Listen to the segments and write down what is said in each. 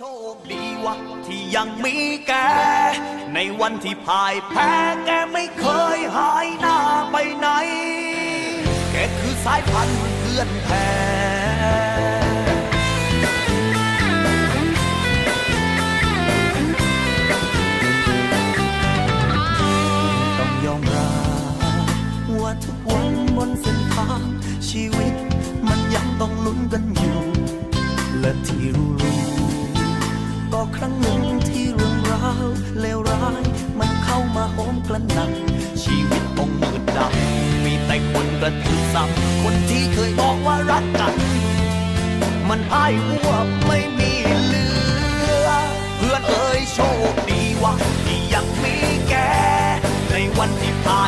โชคดีวะที่ยังมีแก ในวันที่พ่ายแพ้แกไม่เคยหายหน้าไปไหน แกคือสายพันธุ์เพื่อนแท้ ครั้งหนึ่งที่เรื่องราวเลวร้ายมันเข้ามาโหมกระหน่ำชีวิตต้องมืดดำมีแต่คนกระทืบซ้ำคนที่เคยบอกว่ารักกัน มันพ่ายหัวไม่มีเหลือ เพื่อนเอ่ยโชคดีว่าที่ยังมีแกในวันที่พ่าย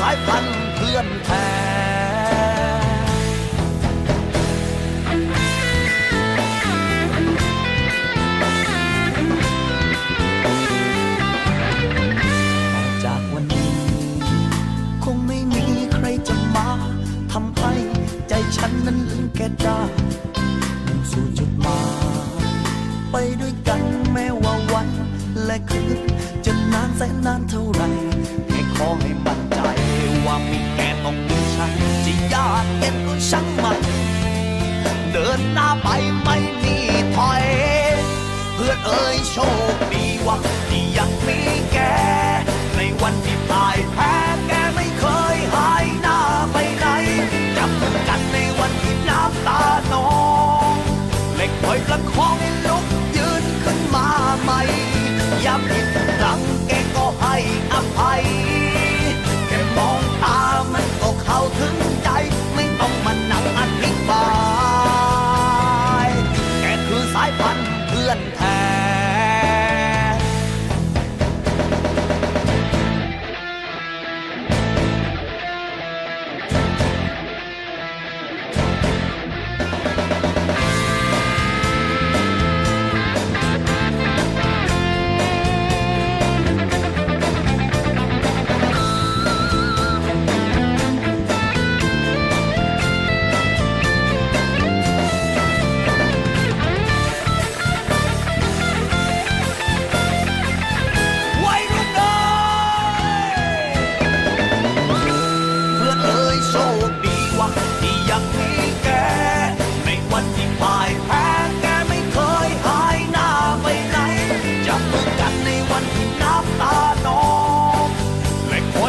สายพันธุ์เพื่อนแท้จากวันนี้ คงไม่มีใครจะมาทำให้ใจฉันนั้นลืมแกได้มุ่งสู่จุดหมายไปด้วยกันแม้ว่าวันและคืนจะนานแสนนานเท่าไหรแค่ขอให้ ว่ามีแกต้องมีฉันจะยากเย็นก็ช่างมัน เดินหน้าไปไม่มีถอย เพื่อนเอ่ยโชคดีว่าที่ยังมีแก ในวันที่พ่ายแพ้แกไม่เคยหายหน้าไปไหนจับมือกันในวันที่น้ำตานองและคอยประคอง